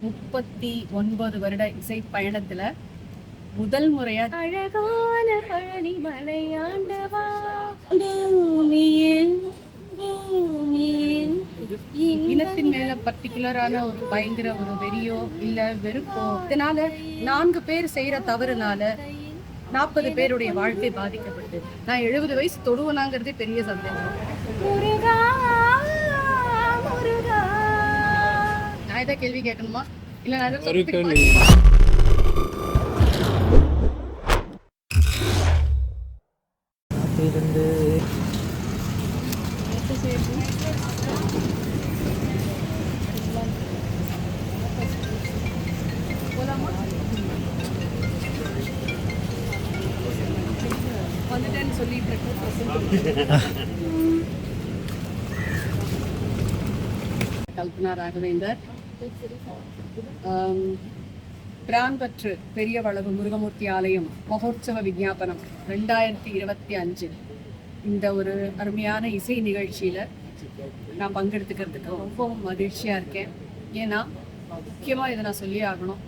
முப்பத்தி ஒன்பது வருட இசை பயணத்துல முதல் முறையா அழகான பழனி மலையாண்டவா பூமியில் பூமியில். இனத்தின் மேல பர்டிகுலரான ஒரு பயங்கர ஒரு வெறியோ இல்ல வெறுப்போ? இதனால நான்கு பேர் செய்யற தவறுனால நாற்பது பேருடைய வாழ்க்கை பாதிக்கப்பட்டு நான் எழுபது வயசு தொடுவனாங்கிறதே பெரிய சந்தேகம். நான் ஏதாவது கேள்வி கேட்கணுமா? இல்ல நான் இருந்து கல்பனா ராகவேந்தர். பிரான்பற்று பெரிய வளவு முருகமூர்த்தி ஆலயம் மகோற்சவ விஞ்ஞாபனம் ரெண்டாயிரத்தி இருபத்தி அஞ்சு. இந்த ஒரு அருமையான இசை நிகழ்ச்சியில் நான் பங்கெடுத்துக்கிறதுக்கு ரொம்பவும் மகிழ்ச்சியாக இருக்கேன். ஏன்னா முக்கியமாக இதை நான் சொல்லி ஆகணும்.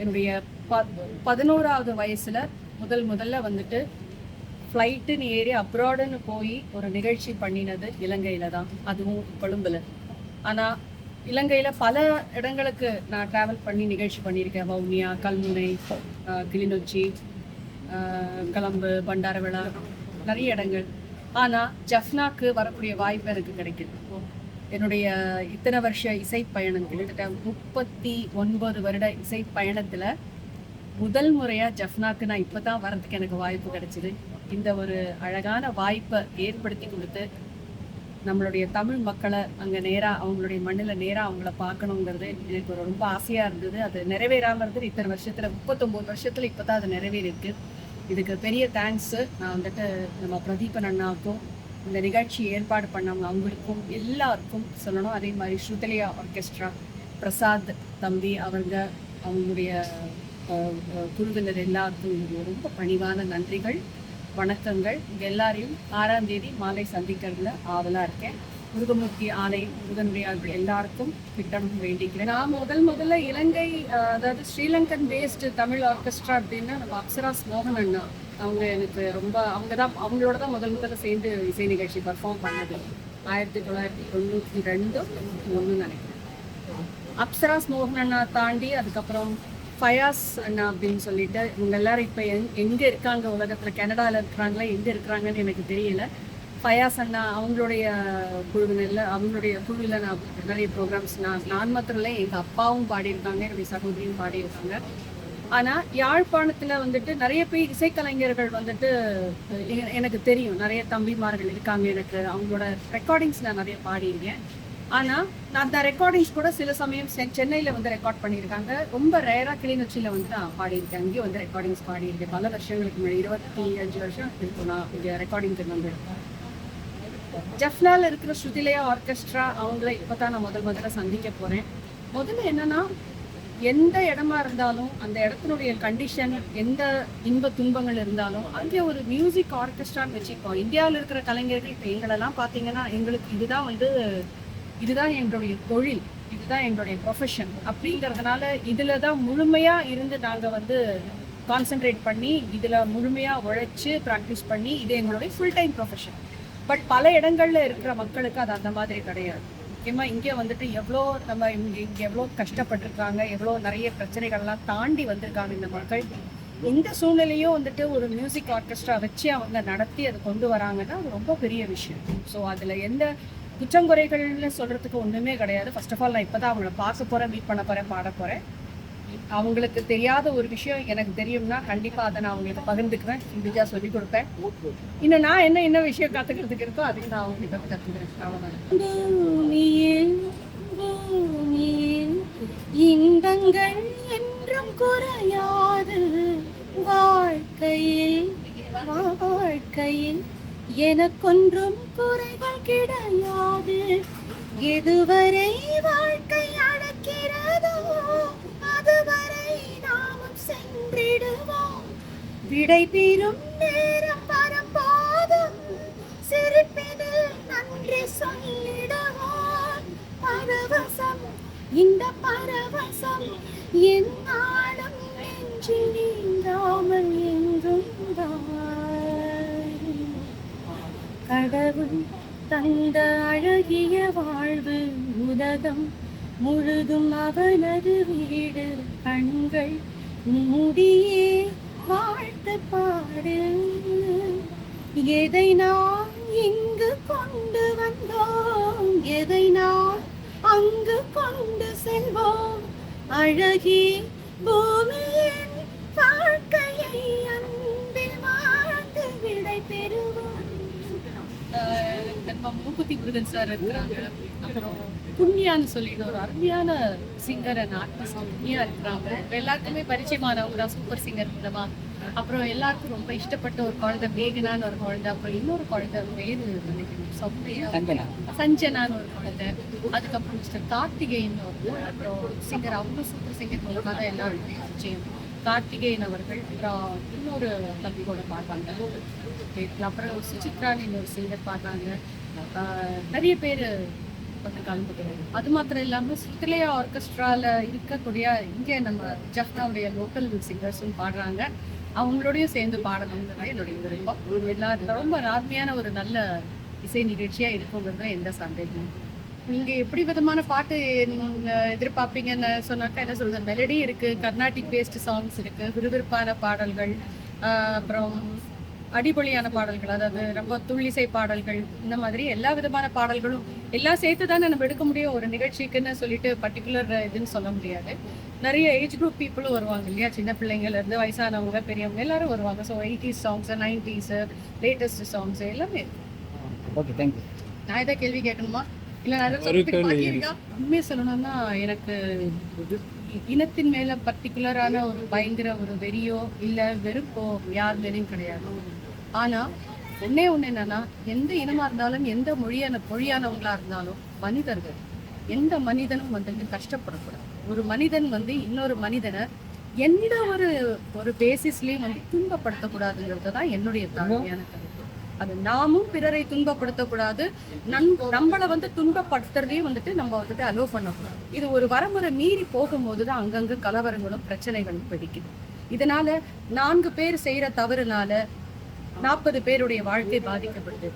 என்னுடைய ப பதினோராவது வயசில் முதல் முதல்ல வந்துட்டு ஃப்ளைட்டுன்னு ஏறி அப்ராடுன்னு போய் ஒரு நிகழ்ச்சி பண்ணினது இலங்கையில் தான். அதுவும் கொழும்பில். ஆனால் இலங்கையில பல இடங்களுக்கு நான் டிராவல் பண்ணி நிகழ்ச்சி பண்ணியிருக்கேன். வவுனியா கல்முனை கிளிநொச்சி ஆஹ் கலம்பு பண்டாரவிழா நிறைய இடங்கள். ஆனா ஜஃப்னாக்கு வரக்கூடிய வாய்ப்பு எனக்கு கிடைக்குது. என்னுடைய இத்தனை வருஷ இசை பயணம் கிட்டத்தட்ட முப்பத்தி ஒன்பது வருட இசை பயணத்துல முதல் முறையாக ஜஃப்னாக்கு நான் இப்போ தான் வரதுக்கு எனக்கு வாய்ப்பு கிடைச்சிது. இந்த ஒரு அழகான வாய்ப்பை ஏற்படுத்தி கொடுத்து நம்மளுடைய தமிழ் மக்களை அங்க நேரா அவங்களுடைய மண்ணுல நேராக அவங்கள பார்க்கணுங்கிறது எனக்கு ஒரு ரொம்ப ஆசையாக இருந்தது. அது நிறைவேறாமல் இருந்தது இத்தனை வருஷத்துல வருஷத்தில் வருஷத்துல இப்பதான் அது நிறைவேறிருக்கு இதுக்கு பெரிய தேங்க்ஸ் நான் வந்துட்டு நம்ம பிரதீபன் அண்ணாவுக்கும் இந்த நிகழ்ச்சி ஏற்பாடு பண்ணவங்க அவங்களுக்கும் எல்லாருக்கும் சொல்லணும். அதே மாதிரி ஸ்ருதலியா ஆர்கெஸ்ட்ரா பிரசாத் தம்பி அவங்க அவங்களுடைய குழுவினர் எல்லாருக்கும் ரொம்ப பணிவான நன்றிகள். வணக்கங்கள். உங்க எல்லாரையும் ஆறாம் தேதி மாலை சந்திக்கிறதுல ஆவலா இருக்கேன். முருகமூர்த்தி ஆலை முருகனுடைய எல்லாருக்கும் திட்டம் வேண்டிக்கிறேன். நான் முதல் முதல்ல இலங்கை அதாவது ஸ்ரீலங்கன் பேஸ்டு தமிழ் ஆர்கெஸ்ட்ரா அப்படின்னா நம்ம அப்சரா மோகன் அண்ணா. அவங்க எனக்கு ரொம்ப அவங்க தான் அவங்களோட தான் முதல் முதல்ல சேர்ந்து இசை நிகழ்ச்சி பர்ஃபார்ம் பண்ணது. ஆயிரத்தி தொள்ளாயிரத்தி தொண்ணூற்றி ரெண்டு ஒன்று நினைக்கிறேன். அப்சராஸ் மோகன் அண்ணா தாண்டி அதுக்கப்புறம் ஃபயாஸ் அண்ணா அப்படின்னு சொல்லிட்டு இவங்க எல்லாரும் இப்போ எங் எங்கே இருக்காங்க உலகத்தில்? கனடாவில் இருக்கிறாங்களா எங்கே இருக்கிறாங்கன்னு எனக்கு தெரியல. ஃபயாஸ் அண்ணா அவங்களுடைய குழுவினில் அவங்களுடைய குழுவில் நான் நிறைய ப்ரோக்ராம்ஸ் நான் நான் மாத்திரம் இல்லை எங்கள் அப்பாவும் பாடியிருக்காங்க என்னுடைய சகோதரியும் பாடியிருக்காங்க. ஆனால் யாழ்ப்பாணத்தில் வந்துட்டு நிறைய பேர் இசைக்கலைஞர்கள் வந்துட்டு எனக்கு தெரியும். நிறைய தம்பிமார்கள் இருக்காங்க எனக்கு. அவங்களோட ரெக்கார்டிங்ஸ் நான் நிறைய பாடியிருக்கேன். ஆனால் நான் அந்த ரெக்கார்டிங்ஸ் கூட சில சமயம் செ- சென்னையில் வந்து ரெக்கார்ட் பண்ணியிருக்காங்க. ரொம்ப ரேராக கிளிநொச்சியில் வந்து நான் பாடியிருக்கேன். அங்கேயும் வந்து ரெக்கார்டிங்ஸ் பாடியிருக்கேன். பல வருஷங்களுக்கு முன்னாடி இருபத்தி அஞ்சு வருஷம் இருக்கும் நான் இங்கே ரெக்கார்டிங்க்கு வந்து. ஜஃப்னால இருக்கிற ஸ்ருதிலயா ஆர்கெஸ்ட்ரா அவங்கள இப்பதான் நான் முதல் முதல்ல சந்திக்க போறேன். முதல்ல என்னன்னா எந்த இடமா இருந்தாலும் அந்த இடத்தினுடைய கண்டிஷன் எந்த இன்ப துன்பங்கள் இருந்தாலும் அங்கே ஒரு மியூசிக் ஆர்கெஸ்ட்ரான்னு வச்சுக்கோம் இந்தியாவில் இருக்கிற கலைஞர்கள் இப்போ எங்களெல்லாம் பார்த்தீங்கன்னா எங்களுக்கு இதுதான் வந்து இதுதான் எங்களுடைய தொழில் இதுதான் எங்களுடைய ப்ரொஃபஷன் அப்படிங்கிறதுனால இதில் தான் முழுமையாக இருந்து நாங்கள் வந்து கான்சென்ட்ரேட் பண்ணி இதில் முழுமையாக உழைச்சி ப்ராக்டிஸ் பண்ணி இது எங்களுடைய ஃபுல் டைம் ப்ரொஃபஷன் பட் பல இடங்களில் இருக்கிற மக்களுக்கு அது அந்த மாதிரி கிடையாது. முக்கியமாக இங்கே வந்துட்டு எவ்வளோ நம்ம இங்கே இங்கே எவ்வளோ கஷ்டப்பட்டிருக்காங்க எவ்வளோ நிறைய பிரச்சனைகள்லாம் தாண்டி வந்திருக்காங்க இந்த மக்கள். இந்த சூழ்நிலையும் வந்துட்டு ஒரு மியூசிக் ஆர்கெஸ்ட்ரா வச்சு அவங்க நடத்தி அதை கொண்டு வராங்கன்னா அது ரொம்ப பெரிய விஷயம். ஸோ அதில் எந்த குற்றங்குறைகள்னு சொல்றதுக்கு ஒன்றுமே கிடையாது. ஃபர்ஸ்ட் ஆஃப் ஆல் நான் இப்போ தான் அவங்கள பார்க்க போகிறேன் மீட் பண்ண போகிறேன் பாட போகிறேன் அவங்களுக்கு தெரியாத ஒரு விஷயம் எனக்கு தெரியும்னா கண்டிப்பா அதை நான் அவங்களுக்கு பகிர்ந்துக்குவேன். இண்டிஜா சொல்லி கொடுப்பேன். இன்னும் நான் என்ன என்ன விஷயம் கத்துக்கிறதுக்கு இருக்கோ அதையும் நான் அவங்களுக்கு கத்துக்கிறேன். அவ்வளவுதான். இன்பங்கள் என்றும் குறையாது. வாழ்க்கையில் வாழ்க்கையில் எனக்கொன்றும் குறைகள் கிடையாது. எதுவரை வாழ்க்கை அடக்கிறதோ அதுவரை நாமும் சென்றிடுவோம். விடை பெறும் நேரம் வாழ்வு உலகம் முழுதும் அவனது வீடு. கண்கள் மூடியே வாழ்த்து பாடு எதை நாம் இங்கு கொண்டு வந்தோம்? எதை நாம் அங்கு கொண்டு செல்வோம்? அழகி பூமி நம்ம மூக்குத்தி முருகன் சார் இருக்கிறாங்க. அப்புறம் புண்ணியான்னு சொல்லிட்டு ஒரு அருமையான சிங்கர் நாட்டு புண்ணியா இருக்கிறாங்க. இப்ப எல்லாருக்குமே பரிச்சயமானவங்க தான் சூப்பர் சிங்கர் மூலமா. அப்புறம் எல்லாருக்கும் ரொம்ப இஷ்டப்பட்ட ஒரு குழந்தை மேகனான்னு ஒரு குழந்தை அப்புறம் இன்னொரு குழந்தை நினைக்கிறேன். சௌமியா சஞ்சனான்னு ஒரு குழந்தை. அதுக்கப்புறம் மிஸ்டர் கார்த்திகேயன் ஒரு அப்புறம் சிங்கர் அவங்க சூப்பர் சிங்கர் மூலமாக தான் எல்லாருமே நிச்சயம் கார்த்திகேயன் அவர்கள் அப்புறம் இன்னொரு தம்பி கூட பாடுறாங்க அப்புறம் சுசித்ரான்னு இன்னொரு சிங்கர் பாடுறாங்க நிறைய பேர் வந்து கலந்துக்கிறாங்க. அது மாத்திரம் இல்லாமல் சுத்திலேயா ஆர்கெஸ்ட்ரால இருக்கக்கூடிய இங்கே நம்ம ஜஃப்னாவுடைய லோக்கல் சிங்கர்ஸும் பாடுறாங்க. அவங்களோடையும் சேர்ந்து பாடணுங்கிறது என்னுடைய விருப்பம். எல்லாரும் ரொம்ப அருமையான ஒரு நல்ல இசை நிகழ்ச்சியாக இருக்குங்கிறது எந்த சந்தேகமும் நீங்க எப்படி விதமான பாட்டு எதிர்பார்ப்பீங்கன்னு சொன்னாக்கா என்ன சொல்றது? மெலடி இருக்கு கர்நாடிக் பேஸ்ட் சாங்ஸ் இருக்கு விறுவிறுப்பான பாடல்கள் அப்புறம் அடிப்பொலியான பாடல்கள் அதாவது ரொம்ப துள்ளிசை பாடல்கள் இந்த மாதிரி எல்லா விதமான பாடல்களும் எல்லாம் சேர்த்து தானே நம்ம எடுக்க முடியும்? ஒரு நிகழ்ச்சிக்குன்னு சொல்லிட்டு பர்டிகுலர் இதுன்னு சொல்ல முடியாது. நிறைய ஏஜ் குரூப் பீப்புளும் வருவாங்க இல்லையா? சின்ன பிள்ளைங்கள்ல இருந்து வயசானவங்க பெரியவங்க எல்லாரும் வருவாங்க. So eighties songs nineties latest songs எல்லாமே. ஓகே தேங்க்யூ நான் ஏதாவது கேள்வி கேட்கணுமா? உண்மையை சொல்லணும்னா எனக்கு இனத்தின் மேல பர்டிகுலரான ஒரு பயங்கர ஒரு வெறியோ இல்ல வெறுப்போ யார் மேலேயும் கிடையாது. ஆனா ஒண்ணே ஒண்ணு என்னன்னா எந்த இனமா இருந்தாலும் எந்த மொழியான மொழியானவங்களா இருந்தாலும் மனிதர்கள் எந்த மனிதனும் வந்துட்டு கஷ்டப்படக்கூடாது. ஒரு மனிதன் வந்து இன்னொரு மனிதனை எந்த ஒரு ஒரு பேசிஸ்லயும் வந்து துன்பப்படுத்தக்கூடாதுங்கிறது தான் என்னுடைய தாழ்மையான கருத்து அது நாமும் பிறரை துன்பப்படுத்தக்கூடாது. நன் நம்மளை வந்து துன்பப்படுத்துறதையும் வந்துட்டு நம்ம வந்துட்டு அலோவ் பண்ணக்கூடாது. இது ஒரு வரமுறை மீறி போகும்போது தான் அங்கங்கு கலவரங்களும் பிரச்சனைகளும் வெடிக்குது இதனால நான்கு பேர் செய்யற தவறுனால நாற்பது பேருடைய வாழ்க்கை பாதிக்கப்படுது.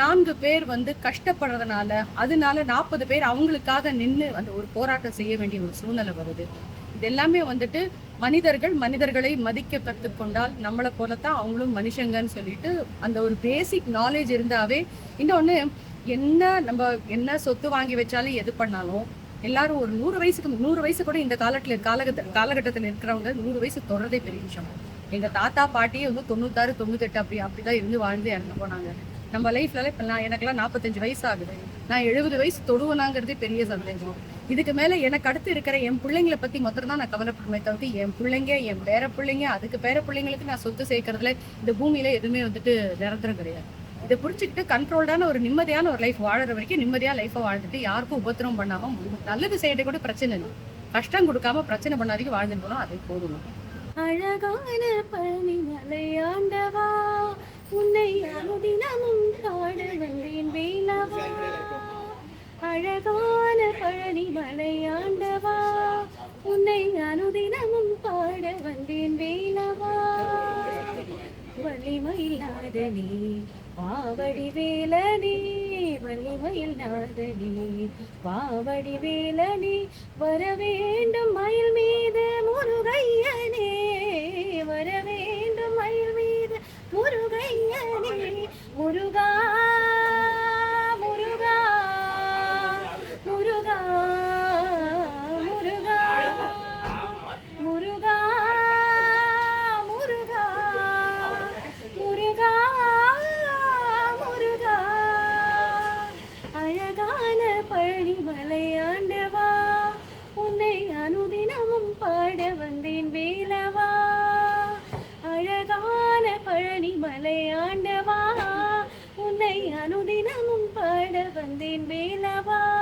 நான்கு பேர் வந்து கஷ்டப்படுறதுனால அதனால நாற்பது பேர் அவங்களுக்காக நின்று அந்த ஒரு போராட்டம் செய்ய வேண்டிய ஒரு சூழ்நிலை வருது. இது எல்லாமே வந்துட்டு மனிதர்கள் மனிதர்களை மதிக்க கற்றுக்கொண்டால் நம்மளை போலத்தான் அவங்களும் மனுஷங்கன்னு சொல்லிட்டு அந்த ஒரு பேசிக் நாலேஜ் இருந்தாவே இன்னொன்று என்ன நம்ம என்ன சொத்து வாங்கி வச்சாலும் எது பண்ணாலும் எல்லாரும் ஒரு நூறு வயசுக்கு நூறு வயசு கூட இந்த காலத்தில் காலகட்ட காலகட்டத்தில் இருக்கிறவங்க நூறு வயசு தொடர்றதே பெரிய விஷயம். எங்கள் தாத்தா பாட்டியே வந்து தொண்ணூத்தாறு தொண்ணூத்தெட்டு அப்படி அப்படிதான் இருந்து வாழ்ந்து இறந்து போனாங்க. நம்ம லைஃப்ல இப்ப நான் எனக்குலாம் நாற்பத்தஞ்சு வயசு ஆகுது. நான் எழுபது வயசு தொடுவனாங்கிறதே பெரிய சந்தேகம். இதுக்கு மேல எனக்கு அடுத்து இருக்கிற என் பிள்ளைங்களை பத்தி மொத்தம் தான் நான் கவலைப்படுமே தவிர்த்து என் பிள்ளைங்க என் பேர பிள்ளைங்க அதுக்கு பேர பிள்ளைங்களுக்கு நான் சொத்து சேர்க்கறதுல இந்த பூமியில எதுவுமே வந்துட்டு நிரந்தரம் கிடையாது. இதை புடிச்சுக்கிட்டு கண்ட்ரோல்டான ஒரு நிம்மதியான ஒரு லைஃப் வாழற வரைக்கும் நிம்மதியா லைஃபை வாழ்ந்துட்டு யாருக்கும் உபத்திரம் பண்ணாம நல்லது செய்யறது கூட பிரச்சனை இல்லை. கஷ்டம் கொடுக்காம பிரச்சனை பண்ணாதீங்க. வாழ்ந்துட்டு போனோம் அது போதும் அழகான பழனி மலையாண்டவா? உன்னை அனுதினமும் பாட வந்தேன் வேலவா. அழகான பழனி மலையாண்டவா. உன்னை அனுதினமும் பாட வந்தேன் வேலவா. வலிமையில் நாதனே பாவடி வேலனே வலிமையில் நாதனே பாவடி வேலனே வர வேண்டும் மயில் மீது முருகையனே வரவே മുരുകയ്യനെ മുരുക മുരുക മുരുക മുരുക മുരുക മുരുക മുരുക മുരുക. வந்தேன் வேலவா? நன்றி